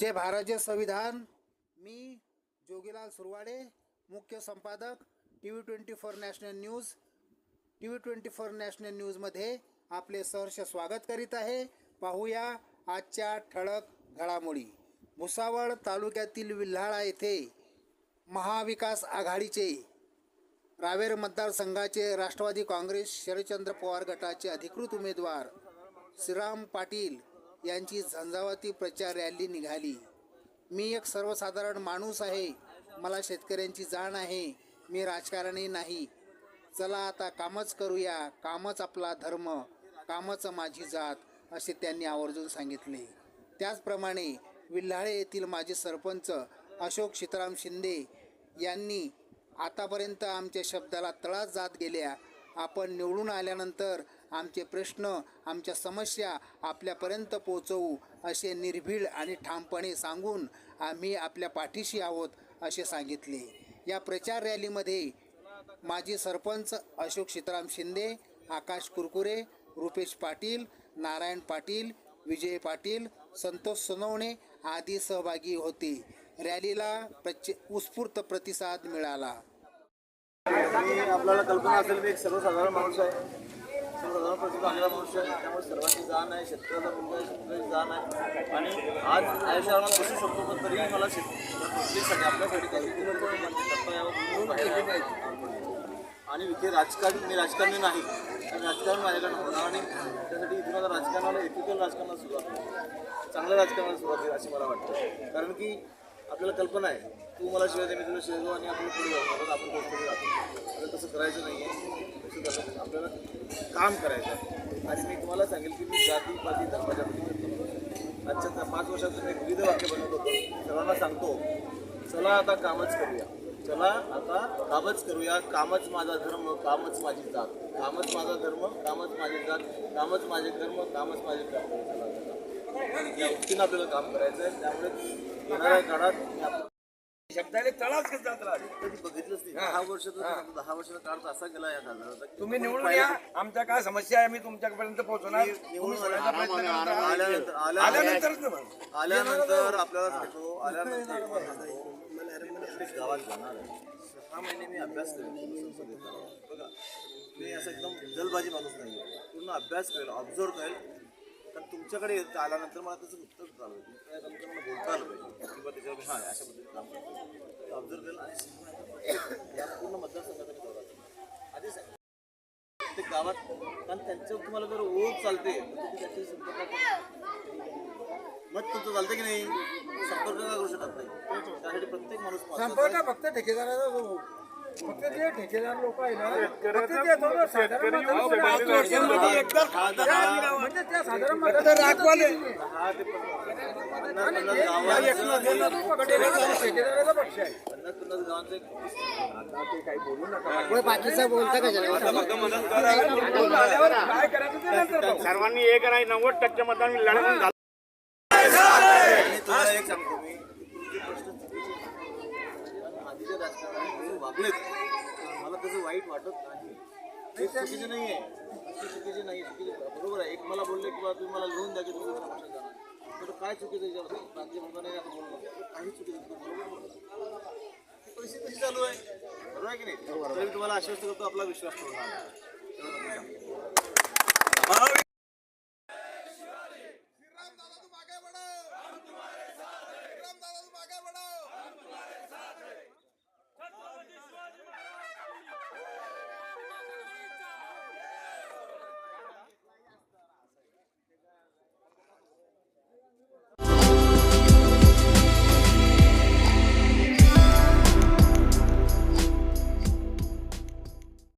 जय भारतीय संविधान. मी जोगीलाल सुरवाडे मुख्य संपादक T V twenty four national news. T V twenty four national न्यूजमध्ये आपले सहर्ष स्वागत करीत आहे. पाहूया आजच्या ठळक घडामोडी. भुसावळ तालुक्यातील विल्हाळा येथे महाविकास आघाडीचे रावेर मतदारसंघाचे राष्ट्रवादी काँग्रेस शरदचंद्र पवार गटाचे अधिकृत उमेदवार श्रीराम पाटील यांची झंझावाती प्रचार रॅली निघाली. मी एक सर्वसाधारण माणूस आहे. मला शेतकऱ्यांची जाण आहे. मी राजकारणी नाही. चला आता कामच करूया. कामच आपला धर्म. कामच माझी जात असे त्यांनी आवर्जून सांगितले. त्याचप्रमाणे विल्हाळे येथील माजी सरपंच अशोक सीताराम शिंदे यांनी आतापर्यंत आमच्या शब्दाला तळा जात गेल्या. आपण निवडून आल्यानंतर आमचे प्रश्न आमच्या समस्या आपल्यापर्यंत पोहोचवू असे निर्भीड आणि ठामपणे सांगून आम्ही आपल्या पाठीशी आहोत असे सांगितले. या प्रचार रॅलीमध्ये माजी सरपंच अशोक सीताराम शिंदे आकाश कुरकुरे रुपेश पाटील नारायण पाटील विजय पाटील संतोष सोनवणे आदी सहभागी होते. रॅलीला प्रच उत्स्फूर्त प्रतिसाद मिळाला. आपल्याला कल्पना असेल मी एक सर्वसाधारण माणूस आहे. चांगला मनुष्य आहे त्यामुळे सर्वांची जाण आहे शेतकऱ्याचा मुलगा आहे शेतकऱ्याची जाण आहे आणि आज आयुष्याला बसू शकतो पण तरीही मला शेत आपल्यासाठी काही आणि इथे राजकारण मी राजकारणी नाही आणि राजकारण माझ्याकडे होणार नाही त्यासाठी इथून आता राजकारणाला एथिकल राजकारणाला सुरुवात होईल. चांगल्या राजकारणाला सुरुवात होईल अशी मला वाटतं कारण की आपल्याला कल्पना आहे. तू मला शिवाय मी तुला शिवाय आणि आपण पुढे जाऊ. परत आपण गोष्टी राहतो तसं करायचं नाही आहे तसं करायचं आपल्याला काम करायचं आणि मी तुम्हाला सांगेल की मी जाती पाती धर्माच्या करतो आजच्या त्या पाच वर्षात मी एक विविध वाक्य बनवत होतो. सर्वांना सांगतो चला आता कामच करूया. चला आता कामच करूया. कामच माझा धर्म कामच माझी जात. कामच माझा धर्म कामच माझी जात. कामच माझे कर्म कामच माझे कर्म. गोष्टीनं आपल्याला काम करायचं आहे. त्यामुळे येणाऱ्या काळात शब्दाने तळाच कसं जात राहते. कधी बघितलंच नाही. दहा वर्ष तर- दहा वर्षाचा काळ तर असा गेला या झाला तुम्ही निवडून या. आमच्या काय समस्या आहे मी तुमच्यापर्यंत पोहोचवणार तुम्ही सोडायचा प्रयत्न. आल्यानंतर आल्यानंतर आल्यानंतरच ना मग. आल्यानंतर आपल्याला सांगतो आल्यानंतर प्रत्येक गावात जाणार आहे. सहा महिने मी अभ्यास करेन. संसदेचा बघा मी असं एकदम जलबाजी माणूस नाही पूर्ण अभ्यास करेल ऑब्झर्व करेल. कारण तुमच्याकडे आल्यानंतर मला त्याचं उत्तर चालू पाहिजे. तुमच्या मला बोलता आलं पाहिजे. किंवा त्याच्यावर हां अशा पद्धतीने काम करतो. ऑब्झर्व केलं आणि या पूर्ण मतदारसंघाचा मी दौरा आधी सांग प्रत्येक गावात कारण त्यांच्यावर तुम्हाला जर ओळख चालते तर तुम्ही संपर्कात मत तुमचं चालतं की नाही? संपर्क का करू शकत नाही? त्यासाठी प्रत्येक माणूस संपर्क आहे. फक्त ठेकेदाराचा ठेकेदार लोक आहे ना म्हणजे ठेकेदाराचा पक्ष आहे. बाकीचा बोलता काय करायचं. सर्वांनी एक नाही नव्वद टक्के मतदान लढवून झालं एक सांगतो मी. तुमचे प्रश्न चुकीच्या राजकारणाने वागलेत. मला त्याचं वाईट वाटत नाही. हे चुकीचे नाही आहे चुकीचे नाही चुकीचे बरोबर आहे. एक मला बोलले की बा तुम्ही मला लिहून द्या की तुम्ही दुसऱ्या जाणार तर काय चुकीचं याच्यावर? राज्य मंत्र्याने आता बोललं. काही चुकीचं बरोबर परिस्थिती चालू आहे? बरोबर आहे की नाही? तर मी तुम्हाला आश्वस्त करतो आपला विश्वास ठेवणार